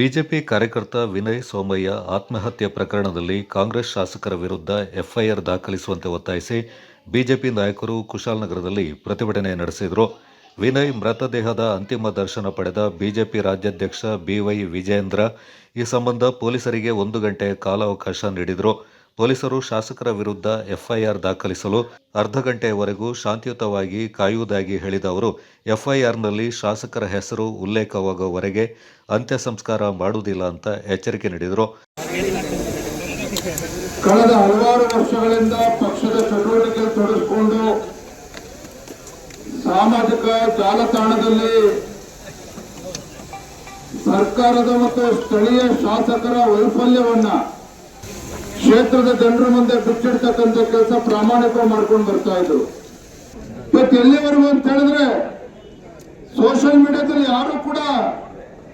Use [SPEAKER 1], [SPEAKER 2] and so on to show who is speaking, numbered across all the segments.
[SPEAKER 1] BJP ಕಾರ್ಯಕರ್ತ ವಿನಯ್ ಸೋಮಯ್ಯ ಆತ್ಮಹತ್ಯೆ ಪ್ರಕರಣದಲ್ಲಿ ಕಾಂಗ್ರೆಸ್ ಶಾಸಕರ ವಿರುದ್ಧ ಎಫ್ಐಆರ್ ದಾಖಲಿಸುವಂತೆ ಒತ್ತಾಯಿಸಿ ಬಿಜೆಪಿ ನಾಯಕರು ಕುಶಾಲನಗರದಲ್ಲಿ ಪ್ರತಿಭಟನೆ ನಡೆಸಿದರು. ವಿನಯ್ ಮೃತದೇಹದ ಅಂತಿಮ ದರ್ಶನ ಪಡೆದ ಬಿಜೆಪಿ ರಾಜ್ಯಾಧ್ಯಕ್ಷ ಬಿವೈ ವಿಜಯೇಂದ್ರ ಈ ಸಂಬಂಧ ಪೊಲೀಸರಿಗೆ ಒಂದು ಗಂಟೆ ಕಾಲಾವಕಾಶ ನೀಡಿದರು. ಪೊಲೀಸರು ಶಾಸಕರ ವಿರುದ್ಧ ಎಫ್ಐಆರ್ ದಾಖಲಿಸಲು ಅರ್ಧ ಗಂಟೆಯವರೆಗೂ ಶಾಂತಿಯುತವಾಗಿ ಕಾಯುವುದಾಗಿ ಹೇಳಿದ ಅವರು, ಎಫ್ಐಆರ್ನಲ್ಲಿ ಶಾಸಕರ ಹೆಸರು ಉಲ್ಲೇಖವಾಗುವವರೆಗೆ ಅಂತ್ಯ ಸಂಸ್ಕಾರ ಮಾಡುವುದಿಲ್ಲ ಅಂತ ಎಚ್ಚರಿಕೆ ನೀಡಿದರು.
[SPEAKER 2] ಕಳೆದ ಹಲವಾರು ವರ್ಷಗಳಿಂದ ಪಕ್ಷದ ಚಟುವಟಿಕೆ ತೊಡಗಿಸಿಕೊಂಡು ಸಾಮಾಜಿಕ ಜಾಲತಾಣದಲ್ಲಿ ಸರ್ಕಾರದ ಮತ್ತು ಸ್ಥಳೀಯ ಶಾಸಕರ ವೈಫಲ್ಯವನ್ನ ಕ್ಷೇತ್ರದ ಜನರ ಮುಂದೆ ಬಿಚ್ಚಿಡ್ತಕ್ಕಂಥ ಕೆಲಸ ಪ್ರಾಮಾಣಿಕ ಮಾಡ್ಕೊಂಡು ಬರ್ತಾ ಇದ್ರು. ಇವತ್ತು ಎಲ್ಲಿವರೆಗೂ ಅಂತ ಹೇಳಿದ್ರೆ ಸೋಷಿಯಲ್ ಮೀಡಿಯಾದಲ್ಲಿ ಯಾರು ಕೂಡ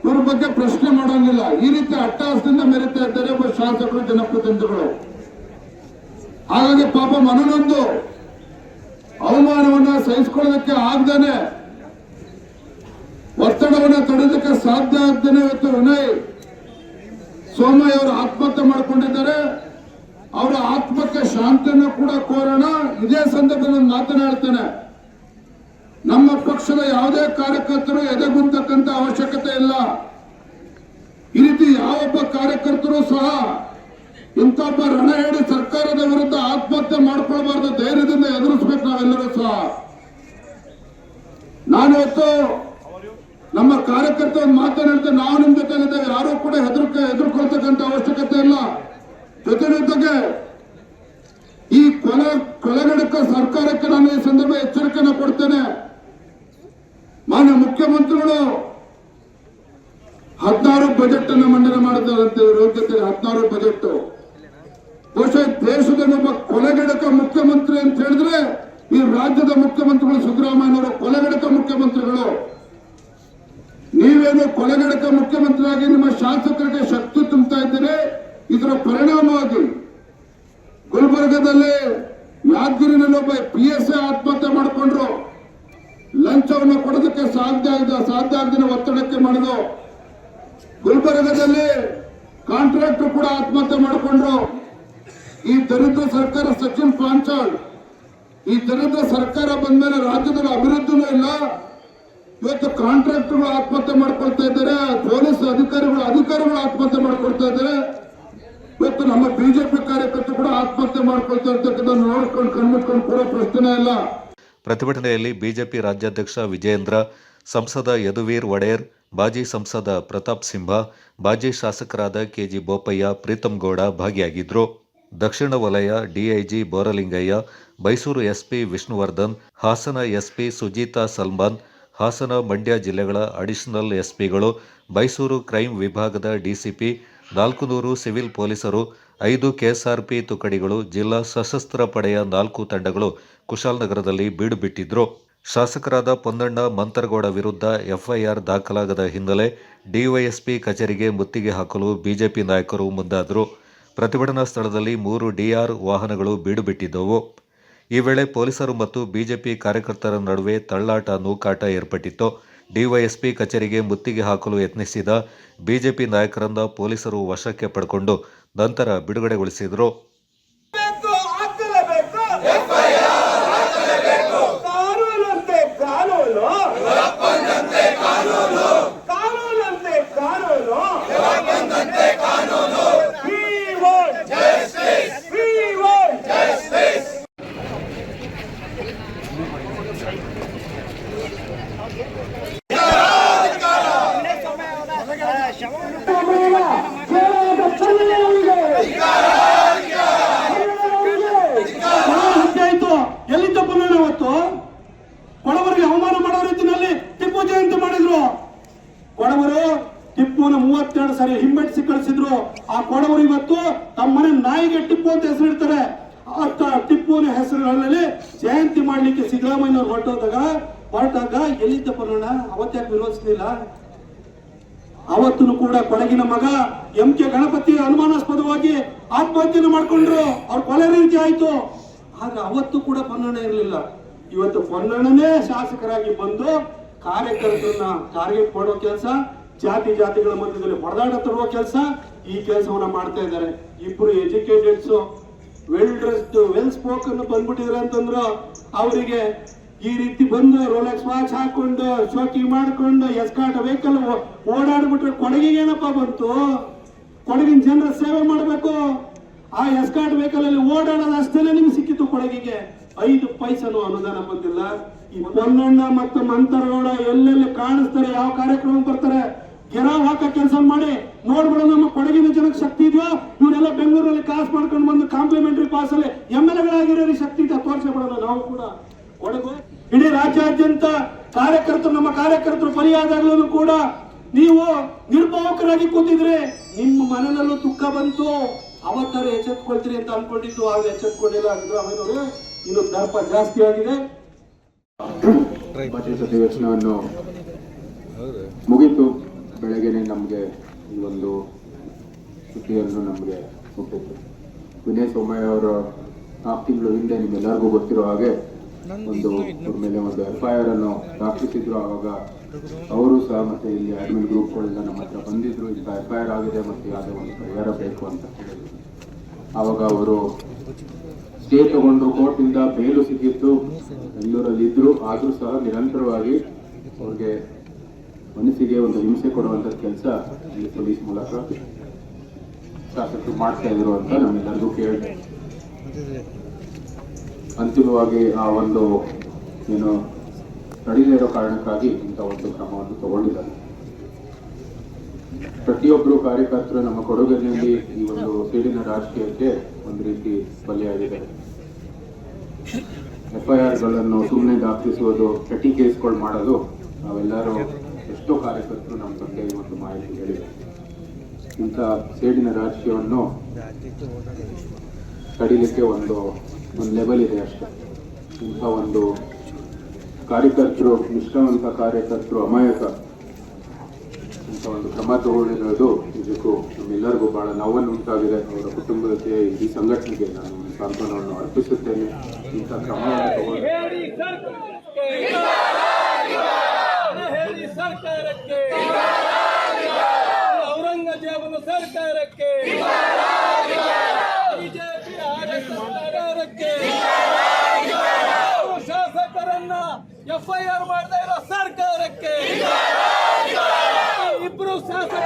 [SPEAKER 2] ಇವ್ರ ಬಗ್ಗೆ ಪ್ರಶ್ನೆ ಮಾಡೋಂಗಿಲ್ಲ. ಈ ರೀತಿ ಅಟ್ಟಹಾಸದಿಂದ ಮೆರಿತಾ ಇದ್ದಾರೆ ಒಬ್ಬ ಶಾಸಕರು, ಜನಪ್ರತಿನಿಧಿಗಳು. ಹಾಗಾಗಿ ಪಾಪ ಮನನೊಂದು ಅವಮಾನವನ್ನ ಸಹಿಸಿಕೊಳ್ಳೋದಕ್ಕೆ ಆಗ್ದಾನೆ, ಒತ್ತಡವನ್ನ ತಡೆಯೋದಕ್ಕೆ ಸಾಧ್ಯ ಆಗ್ದೇನೆ ಇವತ್ತು ವಿನಯ್ ಸೋಮಯ್ಯ ಅವರು ಆತ್ಮಹತ್ಯೆ ಮಾಡಿಕೊಂಡಿದ್ದಾರೆ. ಅವರ ಆತ್ಮಕ್ಕೆ ಶಾಂತಿಯನ್ನು ಕೂಡ ಕೋರೋಣ. ಇದೇ ಸಂದರ್ಭದಲ್ಲಿ ಮಾತನಾಡ್ತೇನೆ. ನಮ್ಮ ಪಕ್ಷದ ಯಾವುದೇ ಕಾರ್ಯಕರ್ತರು ಎದೆಗುಂತಕ್ಕಂತ ಅವಶ್ಯಕತೆ ಇಲ್ಲ. ಈ ರೀತಿ ಯಾವೊಬ್ಬ ಕಾರ್ಯಕರ್ತರು ಸಹ ಇಂಥೊಬ್ಬ ರಣ ಹೇಳಿ ಸರ್ಕಾರದ ವಿರುದ್ಧ ಆತ್ಮಹತ್ಯೆ ಮಾಡ್ಕೊಳ್ಬಾರ್ದು ಧೈರ್ಯದಿಂದ ಎದುರಿಸ್ಬೇಕು ನಾವೆಲ್ಲರೂ ಸಹ. ನಾನಿವತ್ತು ನಮ್ಮ ಕಾರ್ಯಕರ್ತ ಮಾತನಾಡ್ತೇನೆ ನಾವು ನಿಮ್ಮ ಜೊತೆಲಿದ್ದೇವೆ. ಯಾರು ಕೂಡ ಹೆದರ್ಕ ಎದುರ್ಕೊಳ್ತಕ್ಕಂಥ ಅವಶ್ಯಕತೆ ಇಲ್ಲ. ಜೊತೆ ಜೊತೆಗೆ ಈ ಕೊಲೆ ಕೊಲೆಗಡಕ ಸರ್ಕಾರಕ್ಕೆ ನಾನು ಈ ಸಂದರ್ಭ ಎಚ್ಚರಿಕೆಯನ್ನು ಕೊಡ್ತೇನೆ. ಮಾನ್ಯ ಮುಖ್ಯಮಂತ್ರಿಗಳು, ಹದಿನಾರು ಬಜೆಟ್ ಅನ್ನು ಮಂಡನೆ ಮಾಡಿದ್ದಾರಂತೆ ಜೊತೆ ಹದಿನಾರು ಬಜೆಟ್ ಬಹುಶಃ ದೇಶದ ಒಬ್ಬ ಕೊಲೆಗಡಕ ಮುಖ್ಯಮಂತ್ರಿ ಅಂತ ಹೇಳಿದ್ರೆ, ಈ ರಾಜ್ಯದ ಮುಖ್ಯಮಂತ್ರಿಗಳು ಸಿದ್ದರಾಮಯ್ಯನವರು ಕೊಲೆಗಡಕ ಮುಖ್ಯಮಂತ್ರಿಗಳು. ನೀವೇನು ಕೊಲೆಗಡಕ ಮುಖ್ಯಮಂತ್ರಿಯಾಗಿ ನಿಮ್ಮ ಶಾಸಕರಿಗೆ ಶಕ್ತಿ ತುಂಬುತ್ತಾ ಇದ್ದೀರಿ? ಇದರ ಪರಿಣಾಮವಾಗಿ ಗುಲ್ಬರ್ಗದಲ್ಲಿ ಯಾದಗಿರಿನಲ್ಲಿ ಒಬ್ಬ ಪಿ ಎಸ್ ಐ ಆತ್ಮಹತ್ಯೆ ಮಾಡಿಕೊಂಡ್ರು. ಲಂಚವನ್ನು ಕೊಡೋದಕ್ಕೆ ಸಾಧ್ಯ ಸಾಧ್ಯ ಆಗದಿನ ಒತ್ತಡಕ್ಕೆ ಮಾಡಿದ್ರು ಗುಲ್ಬರ್ಗದಲ್ಲಿ ಕಾಂಟ್ರಾಕ್ಟರ್ ಕೂಡ ಆತ್ಮಹತ್ಯೆ ಮಾಡಿಕೊಂಡ್ರು. ಈ ದರಿದ್ರ ಸರ್ಕಾರ ಸಚಿನ್ ಪಾಂಚಾಳ್, ಈ ದರಿದ್ರ ಸರ್ಕಾರ ಬಂದ ಮೇಲೆ ರಾಜ್ಯದಲ್ಲಿ ಅಭಿವೃದ್ಧಿನೂ ಇಲ್ಲ. ಇವತ್ತು ಕಾಂಟ್ರಾಕ್ಟರ್ಗಳು ಆತ್ಮಹತ್ಯೆ ಮಾಡ್ಕೊಳ್ತಾ ಇದ್ದಾರೆ, ಪೊಲೀಸ್ ಅಧಿಕಾರಿಗಳು ಅಧಿಕಾರಿಗಳು ಆತ್ಮಹತ್ಯೆ ಮಾಡ್ಕೊಳ್ತಾ ಇದ್ದಾರೆ. ಇವತ್ತು ನಮ್ಮ ಬಿಜೆಪಿ ಕಾರ್ಯಕರ್ತರು ಕೂಡ ಆತ್ಮಹತ್ಯೆ ಮಾಡ್ಕೊಳ್ತಾ ಇರ್ತಕ್ಕಂಥ ನೋಡ್ಕೊಂಡು ಕಣ್ಮಿಟ್ಕೊಂಡು ಕೂಡ ಪ್ರಶ್ನೆ ಇಲ್ಲ
[SPEAKER 1] ಪ್ರತಿಭಟನೆಯಲ್ಲಿ ಬಿಜೆಪಿ ರಾಜ್ಯಾಧ್ಯಕ್ಷ ವಿಜಯೇಂದ್ರ, ಸಂಸದ ಯದುವೀರ್ ಒಡೆಯರ್, ಮಾಜಿ ಸಂಸದ ಪ್ರತಾಪ್ ಸಿಂಹ, ಮಾಜಿ ಶಾಸಕರಾದ ಕೆಜಿ ಬೋಪಯ್ಯ, ಪ್ರೀತಂ ಗೌಡ ಭಾಗಿಯಾಗಿದ್ದರು ದಕ್ಷಿಣ ವಲಯ DIG Boralingaiah, Mysuru SP Vishnuvardhan, Hassan SP Sujeetha Salman, Hassan Mandya ಜಿಲ್ಲೆಗಳ ಅಡಿಷನಲ್ ಎಸ್ಪಿಗಳು, ಮೈಸೂರು ಕ್ರೈಂ ವಿಭಾಗದ ಡಿಸಿಪಿ ನಾಲ್ಕು ನೂರು ಸಿವಿಲ್ ಪೊಲೀಸರು, ಐದು ಕೆಎಸ್ಆರ್ಪಿ ತುಕಡಿಗಳು, ಜಿಲ್ಲಾ ಸಶಸ್ತ್ರ ಪಡೆಯ ನಾಲ್ಕು ತಂಡಗಳು ಕುಶಾಲನಗರದಲ್ಲಿ ಬೀಡು ಬಿಟ್ಟಿದ್ರು. ಶಾಸಕರಾದ ಪೊನ್ನಣ್ಣ ಮಂತರಗೌಡ ವಿರುದ್ಧ ಎಫ್ಐಆರ್ ದಾಖಲಾಗದ ಹಿನ್ನೆಲೆ ಡಿವೈಎಸ್ಪಿ ಕಚೇರಿಗೆ ಮುತ್ತಿಗೆ ಹಾಕಲು ಬಿಜೆಪಿ ನಾಯಕರು ಮುಂದಾದರು. ಪ್ರತಿಭಟನಾ ಸ್ಥಳದಲ್ಲಿ ಮೂರು ಡಿಆರ್ ವಾಹನಗಳು ಬೀಡು ಬಿಟ್ಟಿದ್ದವು. ಈ ವೇಳೆ ಪೊಲೀಸರು ಮತ್ತು ಬಿಜೆಪಿ ಕಾರ್ಯಕರ್ತರ ನಡುವೆ ತಳ್ಳಾಟ ನೂಕಾಟ ಏರ್ಪಟ್ಟಿತ್ತು. ಡಿವೈಎಸ್ಪಿ ಕಚೇರಿಗೆ ಮುತ್ತಿಗೆ ಹಾಕಲು ಯತ್ನಿಸಿದ ಬಿಜೆಪಿ ನಾಯಕರನ್ನ ಪೊಲೀಸರು ವಶಕ್ಕೆ ಪಡ್ಕೊಂಡು ನಂತರ ಬಿಡುಗಡೆಗೊಳಿಸಿದರು.
[SPEAKER 3] ಆಯ್ತು ಎಲ್ಲಿಂದ ಬಂದೋಣ ಅವತ್ತು ಕೊಡವರಿಗೆ ಅವಮಾನ ಮಾಡೋ ರೀತಿಯಲ್ಲಿ ಟಿಪ್ಪು ಜಯಂತಿ ಮಾಡಿದ್ರು ಕೊಡವರು ಟಿಪ್ಪುನ ಮೂವತ್ತೆರಡು ಸಾರಿ ಹಿಂಬೆಟ್ಟಿಸಿ ಕಳಿಸಿದ್ರು ಆ ಕೊಡವರು ಇವತ್ತು ತಮ್ಮ ಮನೆ ನಾಯಿಗೆ ಟಿಪ್ಪು ಅಂತ ಹೆಸರಿಡ್ತಾರೆ ಟಿಪ್ಪುನ ಹೆಸರುಗಳಲ್ಲಿ ಜಯಂತಿ ಮಾಡ್ಲಿಕ್ಕೆ ಸಿದ್ದರಾಮಯ್ಯನವ್ರು ಹೊರಟೋದಾಗ ಹೊರಟಾಗ ಎಲ್ಲಿದ್ದ ಬರೋಣ ಅವತ್ತ್ಯಾಕೆ ವಿರೋಧಿಸಲಿಲ್ಲ ಅವತ್ತು ಕೂಡ ಕೊಡಗಿನ ಮಗ ಎಂ ಕೆ ಗಣಪತಿ ಅನುಮಾನಾಸ್ಪದವಾಗಿ ಆತ್ಮಹತ್ಯೆಯನ್ನು ಮಾಡ್ಕೊಂಡ್ರು. ಅವ್ರ ಕೊಲೆ ರೀತಿ ಆಯ್ತು. ಆದ್ರೆ ಅವತ್ತು ಕೂಡ ಪೊನ್ನಣ ಇರಲಿಲ್ಲ. ಇವತ್ತು ಪೊನ್ನಣನೇ ಶಾಸಕರಾಗಿ ಬಂದು ಕಾರ್ಯಕರ್ತರನ್ನ ಟಾರ್ಗೆಟ್ ಮಾಡೋ ಕೆಲಸ, ಜಾತಿ ಜಾತಿಗಳ ಮಧ್ಯದಲ್ಲಿ ಹೊಡೆದಾಟ ತರುವ ಕೆಲಸ ಈ ಕೆಲಸವನ್ನ ಮಾಡ್ತಾ ಇದ್ದಾರೆ. ಇಬ್ರು educateds well dressed well spoken ಬಂದ್ಬಿಟ್ಟಿದ್ರೆ ಅಂತಂದ್ರು ಅವರಿಗೆ ಈ ರೀತಿ ಬಂದು ರೋಲೆಕ್ಸ್ ವಾಚ್ ಹಾಕೊಂಡು, ಶೋಕಿ ಮಾಡ್ಕೊಂಡು ಎಸ್ಕಾಟ್ ವೆಹಿಕಲ್ ಓಡಾಡ್ಬಿಟ್ರೆ ಕೊಡಗಿಗೆ ಏನಪ್ಪ ಬಂತು? ಕೊಡಗಿನ ಜನರ ಸೇವೆ ಮಾಡಬೇಕು. ಆ ಎಸ್ಕಾಟ್ ವೆಹಿಕಲ್ ಅಲ್ಲಿ ಓಡಾಡೋದು ಅಷ್ಟೇ ನಿಮ್ಗೆ ಸಿಕ್ಕಿತ್ತು ಕೊಡಗಿಗೆ. ಐದು ಪೈಸನು ಅನುದಾನ ಬಂದಿಲ್ಲ. ಈ ಪೊನ್ನಣ್ಣ ಮತ್ತು ಮಂತರಗೌಡ ಎಲ್ಲೆಲ್ಲಿ ಕಾಣಿಸ್ತಾರೆ, ಯಾವ ಕಾರ್ಯಕ್ರಮ ಬರ್ತಾರೆ, ಗೆರಾವ್ ಹಾಕೋ ಕೆಲಸ ಮಾಡಿ ನೋಡ್ಬಿಡ ನಮ್ಮ ಕೊಡಗಿನ ಜನಕ್ಕೆ ಶಕ್ತಿ ಇದೆಯೋ? ಇವರೆಲ್ಲ ಬೆಂಗಳೂರಲ್ಲಿ ಕಾಸು ಮಾಡ್ಕೊಂಡು ಬಂದು ಕಾಂಪ್ಲಿಮೆಂಟರಿ ಪಾಸ್ ಅಲ್ಲಿ ಎಂ ಎಲ್ ಎಗಳಾಗಿರೋ ಶಕ್ತಿ ತೋರಿಸ್ಬಿಡೋಣ ನಾವು ಕೂಡ. ಕೊಡಗು ಇಡೀ ರಾಜ್ಯಾದ್ಯಂತ ಕಾರ್ಯಕರ್ತರು, ನಮ್ಮ ಕಾರ್ಯಕರ್ತರು ಬಲಿಯಾದಾಗಲೂ ಕೂಡ ನೀವು ನಿರ್ಭಾವಕರಾಗಿ ಕೂತಿದ್ರೆ ನಿಮ್ಮ ಮನದಲ್ಲೂ ದುಃಖ ಬಂತು. ಅವತ್ತರ ಎಚ್ಚೆತ್ಕೊಳ್ತೀರಿ ಅಂತ ಅನ್ಕೊಂಡಿದ್ದು, ಆಗ ಎಚ್ಚೆತ್ಕೊಂಡಿಲ್ಲ ಸಿದ್ದರಾಮಯ್ಯನವರು ಇನ್ನು ದರ್ಪ ಜಾಸ್ತಿ ಆಗಿದೆ.
[SPEAKER 4] ಅಧಿವೇಶನವನ್ನು ಮುಗಿತು. ಬೆಳಗ್ಗೆನೆ ನಮಗೆ ಈ ಒಂದು ಸುದ್ದಿಯನ್ನು ನಮಗೆ ಮುಟ್ಟಿತ್ತು ವಿನಯ್ ಸೋಮಯ್ಯ ಅವರು ನಾಲ್ಕು ತಿಂಗಳು ಹಿಂದೆ ನಿಮ್ಮೆಲ್ಲರಿಗೂ ಗೊತ್ತಿರೋ ಹಾಗೆ ಒಂದು ಅವ್ರ ಮೇಲೆ ಒಂದು ಎಫ್ ಐ ಆರ್ ಅನ್ನು ದಾಖಲಿಸಿದ್ರು ಆವಾಗ ಅವರು ಸಹ ಮತ್ತೆ ಇಲ್ಲಿ ಅಡ್ಮಿನ್ ಗ್ರೂಪ್ಗಳೆಲ್ಲ ನಮ್ಮ ಹತ್ರ ಬಂದಿದ್ರು. ಇಂಥ ಎಫ್ ಐ ಆರ್ ಆಗಿದೆ ಮತ್ತೆ ಯಾವುದೇ ಒಂದು ಪರಿಹಾರ ಬೇಕು ಅಂತ ಆವಾಗ ಅವರು ಸ್ಟೇ ತಗೊಂಡು ಕೋರ್ಟಿಂದ ಬೇಲು ಸಿಕ್ಕಿತ್ತು. ಬೆಂಗಳೂರಲ್ಲಿ ಇದ್ರು. ಆದ್ರೂ ಸಹ ನಿರಂತರವಾಗಿ ಅವ್ರಿಗೆ ಮನಸ್ಸಿಗೆ ಒಂದು ಹಿಂಸೆ ಕೊಡುವಂತ ಕೆಲಸ ಇಲ್ಲಿ ಪೊಲೀಸ್ ಮೂಲಕ ಶಾಸಕರು ಮಾಡ್ತಾ ಇದ್ರು ಅಂತ ನಮ್ಮೆಲ್ಲರಿಗೂ ಕೇಳಿದೆ. ಅಂತಿಮವಾಗಿ ಆ ಒಂದು, ಏನು ನಡೀದೇ ಇರೋ ಕಾರಣಕ್ಕಾಗಿ ಇಂಥ ಒಂದು ಕ್ರಮವನ್ನು ತಗೊಂಡಿದ್ದಾರೆ. ಪ್ರತಿಯೊಬ್ಬರು ಕಾರ್ಯಕರ್ತರು ನಮ್ಮ ಕೊಡಗಿನಲ್ಲಿ ಈ ಒಂದು ಸೇಡಿನ ರಾಜಕೀಯಕ್ಕೆ ಒಂದು ರೀತಿ ಬಲಿಯಾಗಿದ್ದಾರೆ. ಎಫ್ಐಆರ್ಗಳನ್ನು ಸುಮ್ಮನೆ ದಾಖಲಿಸುವುದು ಪ್ರತಿ ಕೇಸ್ಗಳು ಮಾಡೋದು ನಾವೆಲ್ಲರೂ ಎಷ್ಟೋ ಕಾರ್ಯಕರ್ತರು ನಮ್ಮ ಬಗ್ಗೆ ಒಂದು ಮಾಹಿತಿ ಹೇಳಿದ್ದಾರೆ. ಇಂಥ ಸೇಡಿನ ರಾಜಕೀಯವನ್ನು ತಡಿಲಿಕ್ಕೆ ಒಂದು ಒಂದು ಲೆವೆಲ್ ಇದೆ ಅಷ್ಟೇ. ಇಂಥ ಒಂದು ಕಾರ್ಯಕರ್ತರು, ನಿಷ್ಠಾವಂತ ಕಾರ್ಯಕರ್ತರು, ಅಮಾಯಕ, ಇಂಥ ಒಂದು ಕ್ರಮ ತಗೊಂಡಿರೋದು ನಿಜಕ್ಕೂ ನಮ್ಮೆಲ್ಲರಿಗೂ ಬಹಳ ನೋವನ್ನು ಉಂಟಾಗಿದೆ. ಅವರ ಕುಟುಂಬಕ್ಕೆ ಇಡೀ ಸಂಘಟನೆಗೆ ನಾನು ಸಾಂತ್ವನವನ್ನು ಅರ್ಪಿಸುತ್ತೇನೆ. ಇಂಥ ಕ್ರಮವನ್ನು ತಗೊಂಡು
[SPEAKER 5] ಔರಂಗಜೇಬನ ಸರ್ಕಾರಕ್ಕೆ. Vitória! Vitória! E pro Santos!